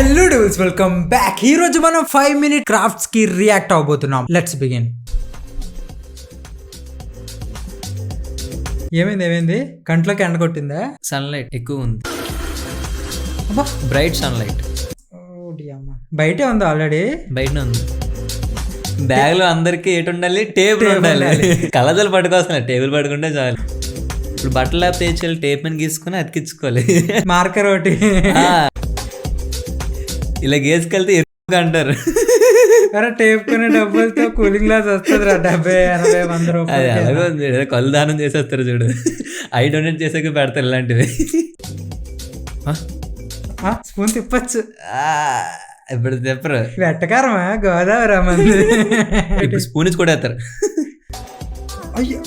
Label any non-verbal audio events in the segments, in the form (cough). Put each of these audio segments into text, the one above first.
Hello డూల్స్ welcome back ఈ రోజు మనం ఫైవ్ మినిట్ క్రాఫ్ట్స్కి రియాక్ట్ అవబోతున్నాం. లెట్స్ బిగిన్ ఏమైంది ఏమైంది? కంట్లోకి ఎండ కొట్టిందా? సన్లైట్ ఎక్కువ ఉంది. అబ్బా. బ్రైట్ సన్లైట్ ఓడి అమ్మ. బయటే ఉంది ఆల్రెడీ బయట ఉంది. బ్యాగ్లో అందరికి ఏటి ఉండాలి? టేబుల్ ఉండాలి. (laughs) కలదలు పట్టుకోవాలి టేబుల్ పట్టుకుంటే చాలు. ఇప్పుడు బట్టలు లేకపోతే టేప్ మీద గీసుకొని అతికించుకోవాలి. మార్కర్ ఒకటి. (laughs) ఇలా గీసుకెళ్తే ఎరుపు అంటారు. అరే టేప్ కొనే డబ్బులతో కూలింగ్ గ్లాస్ వస్తుంది రా డెబ్బై ఎనభై వంద అది రూపాయలు అలాగే ఉంది. ఏదో కళ్ళు దానం చేసేస్తారు చూడు. ఐ డొనేట్ చేసాక పెడతారు ఇలాంటివి? స్పూన్ తిప్పచ్చు. ఇప్పుడు చెప్పరు వెట్టకారమా? గోదావరి ఇప్పుడు స్పూన్ ఇచ్చి కూడా వేస్తారు అయ్యో.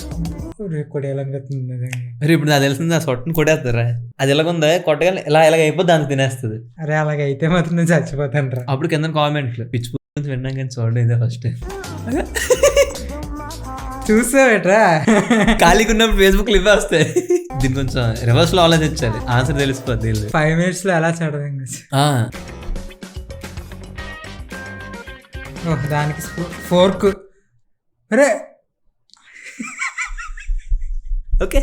రేపు కూడా ఎలా కత్తుంది నిజంగా. మరి ఇప్పుడు నాకు తెలిసింది ఆ సొట్టను కొట్టేస్తారా? అది ఎలాగుందా? కొట్టగా ఇలా ఇలాగ అయిపోతే దాన్ని తినేస్తుంది. అరే అలాగైతే మాత్రం నేను చచ్చిపోతాను రా అప్పుడు కింద కామెంట్లు పిచ్చి గురించి విన్నాం కానీ చూడండి ఇదే ఫస్ట్ టైం చూసావేట్రా? ఖాళీగా ఉన్నప్పుడు ఫేస్బుక్ ఇవే వస్తాయి. దీన్ని కొంచెం రివర్స్లో ఆలోచించాలి. ఆన్సర్ తెలిసిపోద్ది వీళ్ళు. ఫైవ్ మినిట్స్లో ఎలా చదవం ఆ. ఓహ్ దానికి ఫోర్క్ అరే okay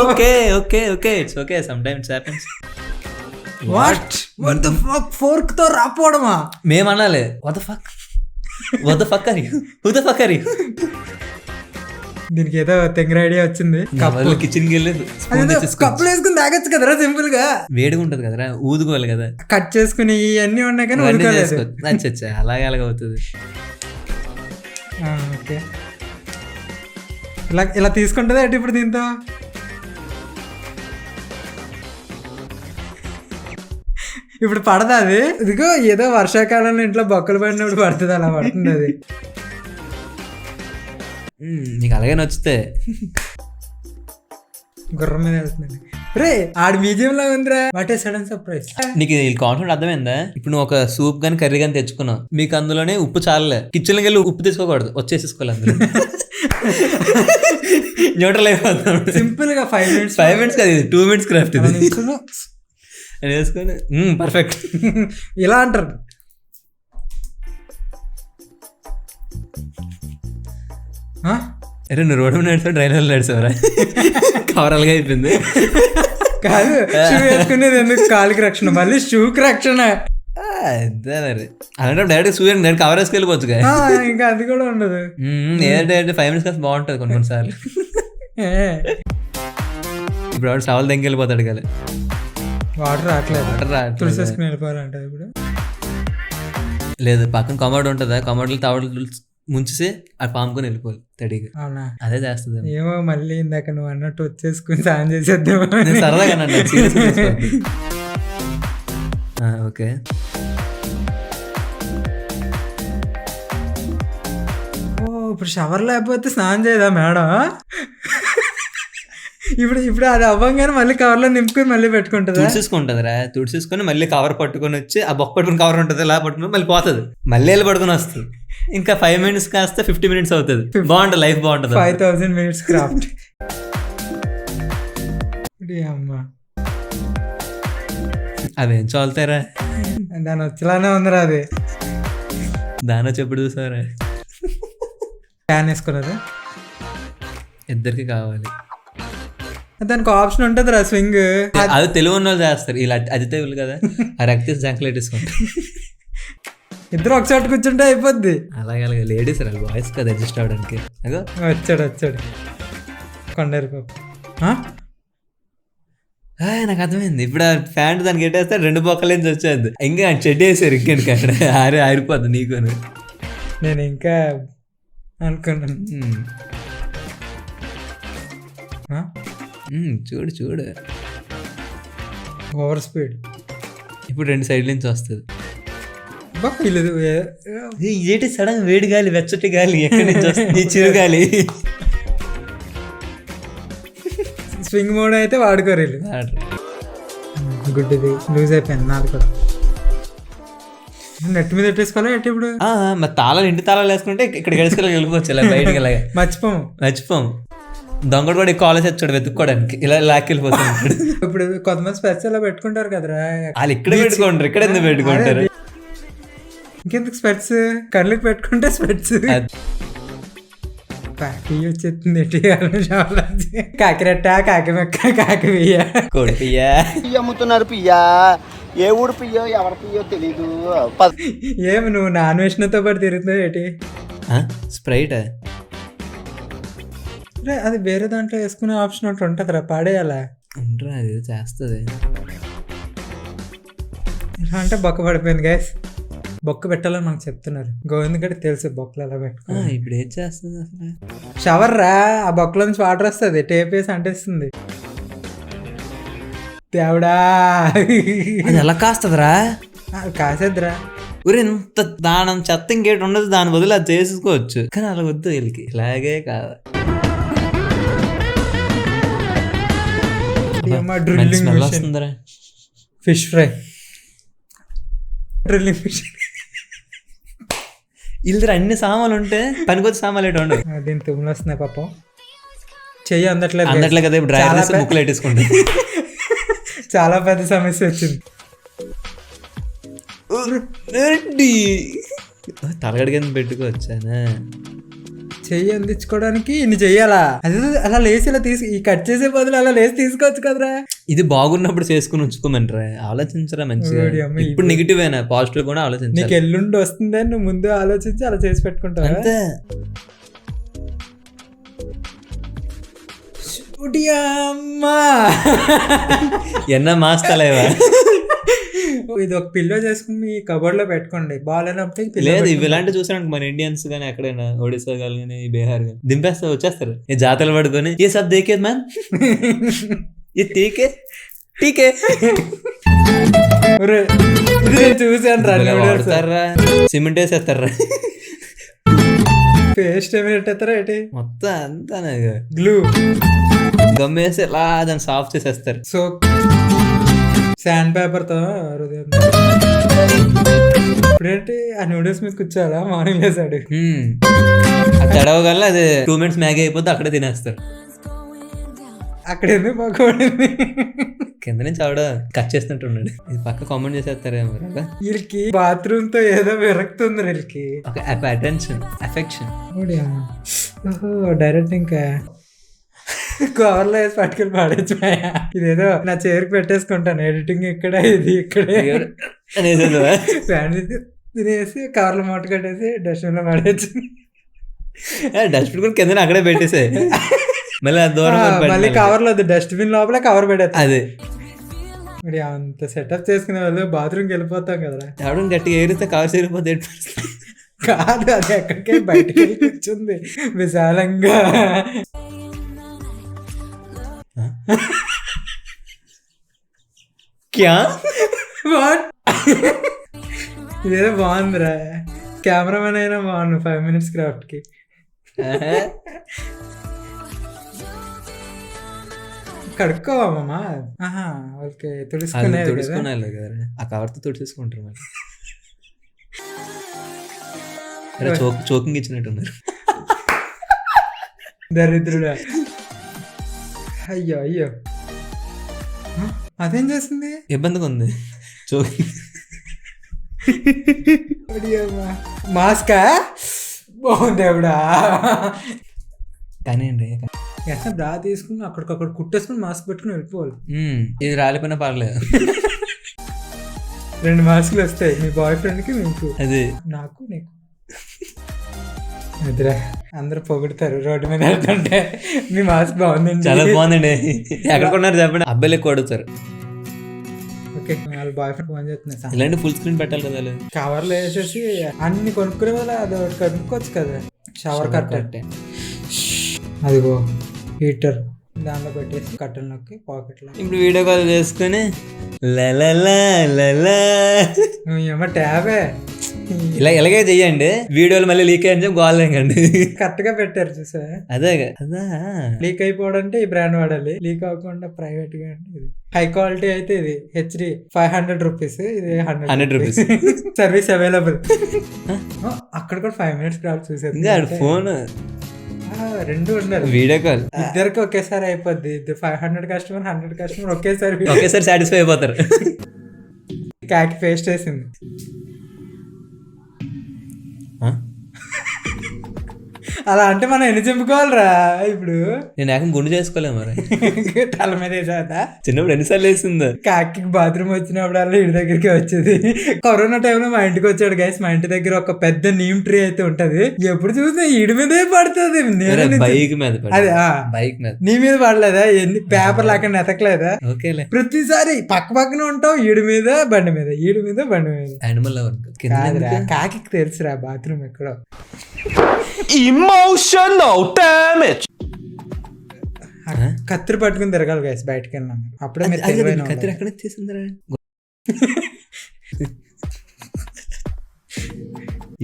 okay okay okay it's okay sometimes happens what what the fuck ఫోర్క్తో రాపోవడమా మేము అనాలి. వద ఫక్ వద fuck Ari who the fuck అరి దీనికి ఏదో తెంగర ఐడియా వచ్చింది. కప్పు కిచెన్కి వెళ్ళి స్పూన్ అదేదో తెచ్చేసుకో. కప్పులు వేసుకుని తాగొచ్చు కదరా సింపుల్గా? వేడిగా ఉంటుంది కదరా. ఊదుకోవాలి కదా. కట్ చేసుకుని ఇవన్నీ ఉన్నాయి కానీ అచ్చా అలాగే అలాగే అవుతుంది. ఓకే. ఇలా ఇలా తీసుకుంటుందా ఏంటి ఇప్పుడు దీంతో? ఇప్పుడు పడదా అది? ఇదిగో ఏదో వర్షాకాలంలో ఇంట్లో బొక్కలు పడినప్పుడు పడుతుంది అలా పడుతుంది అది. నీకు అలాగే నచ్చితే గుర్రం మీద వెళ్తుంది రే ఆడి మ్యూజియం లాగా ఉందిరా. వాట్ ఏ సడన్ సర్ప్రైజ్ నీకు కాన్ఫిడెంట్ అర్థమైందా? ఇప్పుడు నువ్వు ఒక సూప్ కానీ కర్రీ కానీ తెచ్చుకున్నావు. మీకు అందులోనే ఉప్పు చాలే కిచెన్కి వెళ్ళి ఉప్పు తెచ్చుకోకూడదు వచ్చేసేసుకోవాలి అందులో. (laughs) న్యూట్రల్ అయిపోతాం సింపుల్గా ఫైవ్ మినిట్స్ ఫైవ్ మినిట్స్ కాదు ఇది టూ మినిట్స్ క్రాఫ్ట్ ఇది. వేసుకొని పర్ఫెక్ట్ ఇలా అంటారు? అరే నువ్వు రోడ్డు మీద నడిచావు డ్రైనర్ నడిచావరా? కవర్ అలాగే అయిపోయింది. కాదు షూ వేసుకునేది ఎందుకు? కాలికి రక్షణ. మళ్ళీ షూకి రక్షణ. ఆ, అంతే మరి అలాంటి డైరెక్ట్ సూర్యం నేను కవర్ వేసుకు వెళ్ళిపోవచ్చు కదా. ఆ, ఇంకా అది కూడా ఉండదు. ఏదంటే ఫైవ్ మినిట్స్ కాస్త బాగుంటుంది కొన్ని కొన్ని సార్లు. ఏ, ఇప్పుడు వాడు సవాల్ దగ్గర వెళ్ళిపోతాడు కదా. వాటర్ రావట్లేదు. వాటర్ రావట్లేదు. తుడిసేసుకుని వెళ్ళిపోవాలంట ఇప్పుడు. లేదు పక్కన కమోడ్ ఉంటుందా. కమోడ్లు తవడలు ముంచేసి అది పాముకొని వెళ్ళిపోవాలి తడిగా. అవునా? అదే చేస్తుంది ఏమో. మళ్ళీ ఇందాక నువ్వు అన్నట్టు వచ్చేసుకుని సాయం చేసేద్దామా నేను సరదాగా (laughs) ఓకే. ఇప్పుడు షవర్ లేకపోతే స్నానం చేయదా మేడం? ఇప్పుడు ఇప్పుడు అది అవ్వంగానే మళ్ళీ కవర్లో నింపుకొని మళ్ళీ పెట్టుకుంటుందా? తుడిసేసుకుంటుంది రా తుడిసేసుకొని మళ్ళీ కవర్ పట్టుకొని వచ్చి ఆ బొక్క పట్టుకుని కవర్ ఉంటుంది ఇలా పట్టుకుని మళ్ళీ పోతుంది. మళ్ళీ వెళ్ళి పట్టుకొని వస్తుంది. ఇంకా ఫైవ్ మినిట్స్ కాస్త ఫిఫ్టీ మినిట్స్ అవుతుంది. బాగుంటుంది లైఫ్ బాగుంటుంది. ఫైవ్ థౌసండ్ మినిట్స్ క్రాఫ్ట్ అమ్మా. అవేం చల్తారా దాని వచ్చేలానే ఉందిరా అది. దాని చెప్పుడు చూసారా ఫ్యాన్ వేసుకున్నది? ఇద్దరికి కావాలి. దానికి ఆప్షన్ ఉంటుంది రా స్వింగ్ అది తెలుగు ఉన్న వాళ్ళు చేస్తారు. ఇలా అది తెలుగు కదా ఆ రక్త జాంక్లెట్ వేసుకుంటారు ఇద్దరు ఒక చోట కూర్చుంటే అయిపోద్ది. అలాగే అలాగే లేడీస్ రా బాయ్స్ కదా అడ్జస్ట్ అవడానికి. అగో. వచ్చాడు వచ్చాడు. కొండేరు నాకు అర్థమైంది. ఇప్పుడు ఆ ప్యాంట్ దానికి పెట్టేస్తే రెండు బొక్కల నుంచి వచ్చేది. ఇంకా చెడ్డి వేసారు ఇంకెందుకు? అక్కడ ఆరి ఆరిపోద్ది నీకు నేను ఇంకా అనుకున్నాను? చూడు చూడు. ఓవర్ స్పీడ్ ఇప్పుడు రెండు సైడ్ నుంచి వస్తుంది. బా వీళ్ళు ఏ- ఏంటి సడన్ వేడి గాలి వెచ్చటి గాలి? ఎక్కడి నుంచి వస్తుంది? చిరు గాలి? స్వింగ్ మోడ్ అయితే వాడుకోరు వీళ్ళు. గుడ్డిది లూజ్ అయిపోయింది నాది కూడా. నెట్ మీద పెట్టేసుకోవాలా ఎట్టి ఇప్పుడు? ఆ, మరి తాళాలు ఇంటి తాళాలు వేసుకుంటే ఇక్కడ గడిచుకోవాలి వెళ్ళిపోవచ్చు ఇలా బయటికి అలాగే మర్చిపోము. మర్చిపోం దొంగడు కూడా ఎక్కువ ఆలోచించాడు వెతుక్కోవడానికి ఇలా లాక్కెళ్ళిపోతున్నాడు ఇప్పుడు కొంతమంది స్పెట్స్ అలా పెట్టుకుంటారు కదరా. వాళ్ళు ఇక్కడ పెట్టుకుంటారు ఇక్కడ ఎందుకు పెట్టుకుంటారు? ఇంకెందుకు స్పెట్స్? కళ్ళకి పెట్టుకుంటే స్పెట్స్. కాకి వచ్చేస్తుంది ఎట్టి కాకిరెట్ట కాకి మెక్క కాకి వెయ్య. కోడి పియ్యా పియ్య అమ్ముతున్నారు పియ్యా ఏ ఊరు పియ్యో ఎవరి పియ్యో తెలీదు. ఏమి నువ్వు నాన్ వెజ్తో పాటు తిరుగుతావు ఏంటి? స్ప్రైట్? రే, అది వేరే దాంట్లో వేసుకునే ఆప్షన్ ఒకటి ఉంటుంది రా పాడేయాలా? ఉండరా అది చేస్తుంది. ఇలా అంటే బొక్క పడిపోయింది గైస్ బొక్క పెట్టాలని మనకు చెప్తున్నారు. గోవింద్ గడి తెలుసు బొక్కలు ఎలా పెట్టుకో ఇప్పుడు ఏం చేస్తుంది అసలు? షవర్ రా ఆ బొక్కలో నుంచి వాటర్ వస్తుంది టేప్ వేసి అంటేస్తుంది. దేవుడా అది ఎలా కాస్తుందిరా? కాసేద్దురా. ఊరే ఇంత దానం చెత్త ఇంకేటి ఉండదు దాని బదులు అది చేసుకోవచ్చు. కానీ అలా వద్దు వీళ్ళకి. ఇలాగే కాదు. డ్రిల్లింగ్ స్మెల్ వస్తుందిరా. Fish fry. డ్రిల్లింగ్ ఫిష్ వీళ్ళ అన్ని సామాన్లు ఉంటే పనికొచ్చి సామాన్లు ఏంటి ఉండవు. దీని తుమ్ములు వస్తున్నాయి పాపం. చెయ్యి అందట్లేదు guys. అందట్లే కదా ఇప్పుడు డ్రైవర్ చాలా చేసి పెద్ద- ముక్కులు పెట్టేసుకుంటా చాలా పెద్ద సమస్య వచ్చింది. తలగడి కింద పెట్టుకోవచ్చానా చెయ్యి అందించుకోవడానికి ఇన్ని చెయ్యాలా? అదే అలా లేచి ఇలా తీసి ఈ కట్ చేసే బదులు అలా లేచి తీసుకోవచ్చు కదరా? ఇది బాగున్నప్పుడు చేసుకుని ఉంచుకోమంటారా? ఆలోచించరా మంచిగా. ఇప్పుడు నెగిటివ్ అయినా పాజిటివ్ కూడా నీకు ఆలోచించాలి. ఎల్లుండి వస్తుందని నువ్వు ముందు ఆలోచించి అలా చేసి పెట్టుకుంటావా? అంతే. అమ్మా ఎన్న మాస్తాలేవా? ఇది ఒక పిల్లో చేసుకుని మీ కబోర్డ్లో పెట్టుకోండి. బాగాలేనప్పుడు లేదు ఇవి. ఇలాంటి చూసాను మన ఇండియన్స్ కానీ ఎక్కడైనా ఒడిశా కానీ బీహార్ కానీ దింపేస్తా వచ్చేస్తారు. ఈ జాతరలు పడుకొని ఏ సబ్ దేకేది మ్యాన్? ఏ టీకే? టీకే? ఇది చూసాను రా సిమెంట్ వేసేస్తారా? పేస్ట్ ఏమి పెట్టేస్తారా ఏంటి? మొత్తం అంతా గ్లూ గమ్మేసి ఇలా దాన్ని సాఫ్ చేసేస్తారు. సో శాండ్ పేపర్తో హృదయం. ఇప్పుడేంటి? ఆ నూడిల్స్ మీద కూర్చోాలా మార్నింగ్ లేసాడు. తడవగల అది టూ మినిట్స్ మ్యాగీ అయిపోతే అక్కడే తినేస్తారు. అక్కడ ఎందుకు పక్కబడింది కింద నుంచి ఆవిడ కట్ చేస్తుంటే ఉన్నాడు ఇది పక్క కామెంట్ చేసేస్తారేమో కదా. వీళ్ళకి బాత్రూమ్తో ఏదో విరక్తుంది వీళ్ళకి ఒక అటెన్షన్ అఫెక్షన్ డైరెక్ట్ ఇంకా. కవర్లో వేసి పట్టుకెళ్ళి పాడేచ్చు ఇదేదో నా చేరికి పెట్టేసుకుంటాను. ఎడిటింగ్ ఇక్కడ ఇది ఇక్కడే. ఫ్యాన్ తినేసి కవర్లో మూట కట్టేసి డస్ట్బిన్లో పడేచ్చు డస్ట్బిన్ కూడా కింద అక్కడే పెట్టేసే. మళ్ళీ దూరం పెట్టాలి. మళ్ళీ కవర్లో డస్ట్బిన్ లోపల కవర్ పెట్టేది అదే. మరి అంత సెటప్ చేసుకునే వాళ్ళు బాత్రూమ్కి వెళ్ళిపోతాం కదరా. ఎవడం గట్టిగా ఏరితే కవర్ చేరిపోతే కాదు అది ఎక్కడికి బయటకి కూర్చుంది. విశాలంగా. క్యా? వాట్? ఇదేదో బాగుందిరా కెమెరామెన్ అయినా బాగుండు ఫైవ్ మినిట్స్ క్రాఫ్ట్కి. కడుక్కోవమ్మా ఆహా ఓకే అది తుడుచుకునేది కదా. ఆ కవర్తో తుడిచేసుకుంటారు మరి. చోకింగ్ ఇచ్చినట్టున్నారు. దరిద్రుడా. అయ్యో అయ్యో? అదేం చేస్తుంది? ఇబ్బందిగా ఉంది. చోకింగ్ మాస్కా? బాగుంది ఎవడా కానీ అండి ఎంత బ్రా తీసుకుని అక్కడికక్కడ కుట్టేసుకుని మాస్క్ పెట్టుకుని వెళ్ళిపోవాలి. ఇది రాలిపోయినా పర్లేదు. రెండు మాస్కులు వస్తాయి. మీ బాయ్ ఫ్రెండ్కి మీకు. అది. నాకు నీకు. అదిరా అందరూ పొగుడతారు. రోడ్డు మీద వెళ్తుంటే మీ మాస్క్ బాగుందండి. చాలా బాగుందండి. ఎక్కడ కొన్నారు చెప్పండి? అబ్బాయిలు ఎక్కువ అడుగుతారు. ఓకే వాళ్ళ బాయ్ ఫ్రెండ్ ఫోన్ చేస్తున్నా ఇలాంటి ఫుల్ స్క్రీన్ పెట్టాలి కదా వాళ్ళు. కవర్లో వేసేసి అన్ని కొనుక్కునే వల్ల అది ఒకటి కనుక్కోవచ్చు కదా. షవర్ కట్ట అదిగో హీటర్ దానిలో పెట్టేసి కట్టెల్లోకి పాకెట్లో ఇప్పుడు వీడియో కాల్ చేసుకుని లలలా లలా. ట్యాబే. ఇలా ఇలాగే చెయ్యండి. వీడియోలు మళ్ళీ లీక్ అయ్యని చెప్పి గోల్ లేకండి. కరెక్ట్గా పెట్టారు చూసా అదే అదా. లీక్ అయిపోవడంటే ఈ బ్రాండ్ వాడాలి. లీక్ అవ్వకుండా ప్రైవేట్గా అంటే ఇది. హై క్వాలిటీ అయితే ఇది హెచ్డి ఫైవ్ హండ్రెడ్ రూపీస్ ఇది 100 హండ్రెడ్ rupees. సర్వీస్ అవైలబుల్ (laughs) (laughs) అక్కడ కూడా ఫైవ్ మినిట్స్ క్రాఫ్ట్ చూసేది. ఫోన్ రెండు ఉండాలి. వీడియో కాల్ ఇద్దరికి ఒకేసారి అయిపోద్ది. Five hundred customer hundred customer ఒకేసారి ఒకేసారి సాటిస్ఫై అయిపోతారు. (laughs) కాకి పేస్ట్ వేసింది. ఆ? అలా అంటే మనం ఎన్ని చెప్పుకోవాలిరా ఇప్పుడు? నేను ఏకం గుండు చేసుకోలేము మరి. తల మీద వేసేదా చిన్నప్పుడు ఎన్నిసార్లు వేసిందో? కాకి బాత్రూమ్ వచ్చినప్పుడల్లా ఇంటి దగ్గరికి వచ్చేది. కరోనా టైంలో మా ఇంటికి వచ్చాడు గైస్ మా ఇంటి దగ్గర ఒక పెద్ద నీమ్ ట్రీ అయితే ఉంటది. ఎప్పుడు చూసినా ఈడి మీదే పడుతుంది. బైక్ మీద పడి. అదే ఆ. బైక్ మీద. నీ మీద పడలేదా? ఎన్ని పేపర్లు అక్కడ నెతకలేదా? ఓకేలే. ప్రతిసారి పక్క పక్కన ఉంటావు ఈడి మీద బండి మీద ఈడి మీద బండి మీద. యానిమల్? కాకి తెలుసురా బాత్రూమ్ ఎక్కడో. Damage. ఆ కత్తిరి పట్టుకుని తిరగాలి గైస్ బయటకు వెళ్ళినాం అప్పుడే మీరు తెలివైన కత్తిరి. ఎక్కడ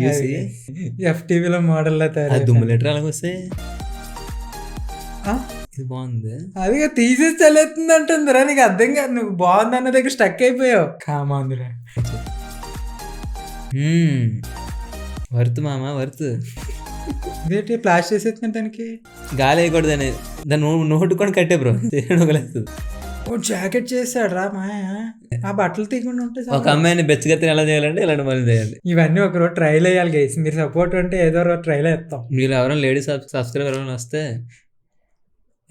యూసి ఎఫ్టీవీలో మోడల్ తయారు దుమ్ము లీటర్ అలాగ వస్తే? ఇది బాగుంది? అది తీసేసి చల్లేస్తుంది అంటుందిరా నీకు అర్థం కాదు. నువ్వు బాగుంది అన్న దగ్గర స్టక్ అయిపోయావు. కామాందిరా వర్త్ మామ వర్త్. ఇదేంటి ప్లాస్టిక్ వేసేస్తుంది దానికి? గాలి వేయకూడదని దాన్ని నో- నోటు కూడా కట్టే బ్రో. ఓ జాకెట్ చేశాడు రా మాయ. ఆ బట్టలు తీయకుండా ఉంటే. ఒక అమ్మాయిని బెచ్చగత్తిని ఎలా చేయాలంటే ఇలాంటి పనులు చేయాలి. ఇవన్నీ ఒక రోజు ట్రైల్ వేయాలి గైస్ మీరు సపోర్ట్ ఉంటే ఏదో రోజు ట్రైల్ వేస్తాం. మీరు ఎవరైనా లేడీస్ సబ్స్క్రైబర్ ఎవరైనా వస్తే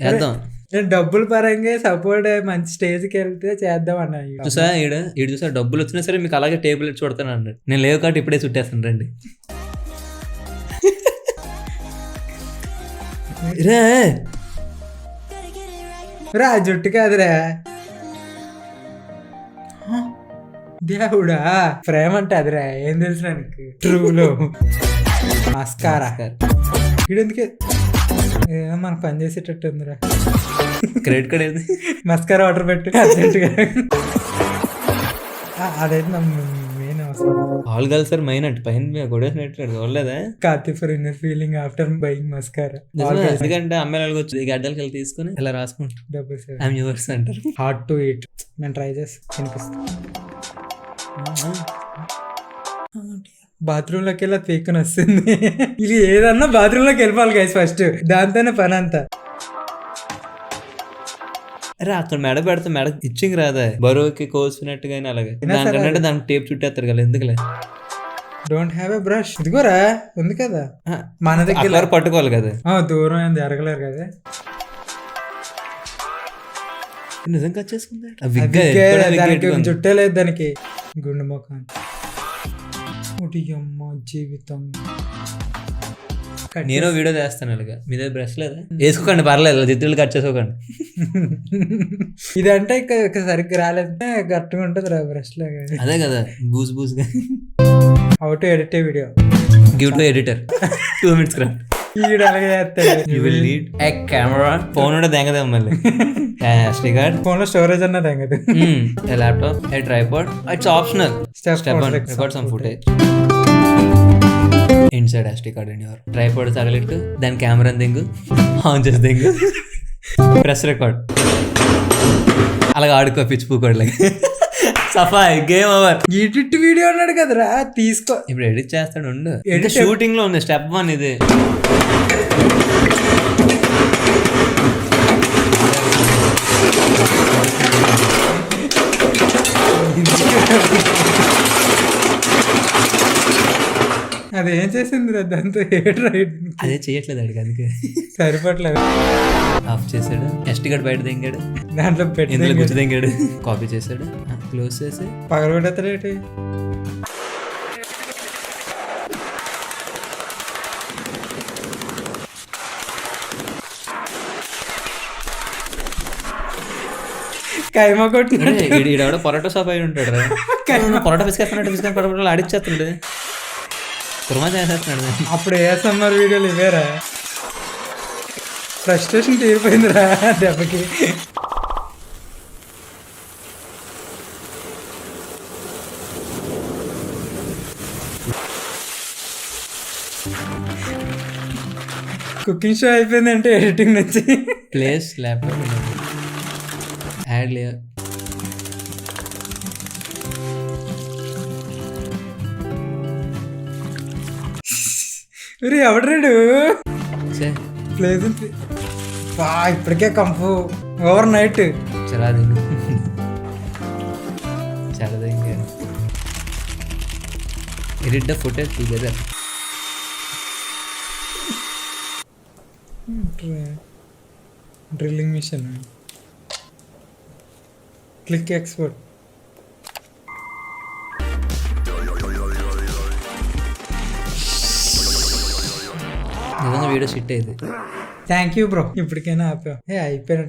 వేద్దాం. నేను డబ్బుల పరంగా సపోర్ట్ మంచి స్టేజ్కి వెళ్తే చేద్దాం అన్న చూసా ఈడ? ఈడు చూసా డబ్బులు వచ్చినా సరే మీకు అలాగే టేబుల్ ఇచ్చి కొడతాను అన్నాడు. నేను లేవు కాబట్టి ఇప్పుడే చుట్టేస్తాను రండి. రే. రా జుట్టు కాదురా? దేవుడా. ప్రేమ అంటే అదిరా ఏం తెలుసు నాకు? ట్రూలో. మస్కారా. ఏదో మనకు పని చేసేటట్టు ఉందిరా. క్రెడిట్ కార్డ్ ఏది? మస్కారా ఆర్డర్ పెట్టు అర్జెంటుగా. అదైతే నా మెయిన్ అవసరం. ఆల్ గర్ల్స్ సార్ మైన్ అంటే పైన కొడేసినట్టు చూడలేదా? కాతి for inner feeling after buying mascara. ఎందుకంటే అమ్మాయిలు వచ్చి ఈ గడ్డలకి వెళ్ళి తీసుకుని ఇలా రాసుకుంటారు. డబ్బులు సేవ్ ఐమ్ యువర్స్ అంటారు. హార్డ్ టు ఈట్ నేను ట్రై చేసి వినిపిస్తాను బాత్రూమ్లోకి వెళ్ళి పీక్కుని వస్తుంది (laughs) ఇది ఏదన్నా బాత్రూమ్లోకి వెళ్ళిపోవాలి గైస్ ఫస్ట్ దాంతోనే పని అంతా. అరే అక్కడ మెడ పెడితే మెడ ఇచ్చింగ్ రాదా. బరువుకి కోసినట్టుగా అలాగే. దానికంటే దానికి టేప్ చుట్టేస్తారు కదా ఎందుకులే? డోంట్ హ్యావ్ ఎ బ్రష్ ఇదిగోరా ఉంది కదా? మన దగ్గర పట్టుకోవాలి కదా. ఆ, దూరం జరగలేరు కదా. నిజం కట్ చేసుకుందా లేదు దానికి గుండె ముఖం ఒకటి అమ్మ జీవితం. నేను వీడియో చేస్తాను అలాగా మీ దగ్గర బ్రష్ లేదా? వేసుకోకండి పర్లేదు జిత్తులు కట్ చేసుకోకండి. (laughs) ఇదంటే ఇక ఇక సరిగ్గా రాలేదంటే గట్టుగా ఉంటుంది రా బ్రష్ లాగా అదే కదా బూస్ బూస్గా how to edit a video give to editor two minutes క్రా ఈడు అలాగే చేస్తాడు. You will need a camera phone ఉంటే దెంగదే మళ్ళీ. (laughs) కార్డ్ ఫోన్లో స్టోరేజ్ అన్నది కదా a laptop a tripod it's optional step like record some footage inside SD card in your tripod తగలిట్టు దాని కెమెరా దింగు ఆన్ చేసి దింగు. ప్రెస్ రికార్డ్ అలాగ ఆడుకో పిచ్చి పూకోడ్లకి సఫాయ్ గేమ్ ఓవర్ ఎడిట్ వీడియో అన్నాడు కదరా తీసుకో. ఇప్పుడు ఎడిట్ చేస్తాడు ఉండు. షూటింగ్లో ఉంది స్టెప్ వన్ ఇది. అది ఏం చేసింది దాంతో ఏడు రైడ్ అదే చేయట్లేదు అడిగి అందుకే. సరిపట్లేదు ఆఫ్ చేసాడు. ఎస్టీ కార్డ్ బయట దింగాడు. దాంట్లో పెట్టి గుర్తు దింగాడు. కాపీ చేసాడు క్లోజ్ చేసి. పగలగొట్టేస్తాడేటి? కైమా కొట్టిన ఈడెవడో పొరాటో షాప్ అయి ఉంటాడు (laughs) పొరాటో పిసుకేస్తున్నాడు పిసుకొని పొరపాటు కుర్మా చేసేస్తున్నాడు అప్పుడు ఏ సమ్మర్ వీడియోలు ఇవేరా ఫ్రస్ట్రేషన్ తీరిపోయిందిరా దెబ్బకి. కుకింగ్ షో అయిపోయిందంటే ఎడిటింగ్ నుంచి. ప్లేస్ ల్యాప్టాప్ యాడ్ లే మరి ఎవడ్రాడు సే ప్లేస్ బా ఇప్పటికే కంపు ఓవర్ నైట్ చలా దింగు చాలా దింగు edit the footage together drilling machine click export నిజంగా వీడియో షిట్ అయింది థ్యాంక్ యూ బ్రో ఇప్పటికైనా ఆపా ఏ అయిపోయినట్టు.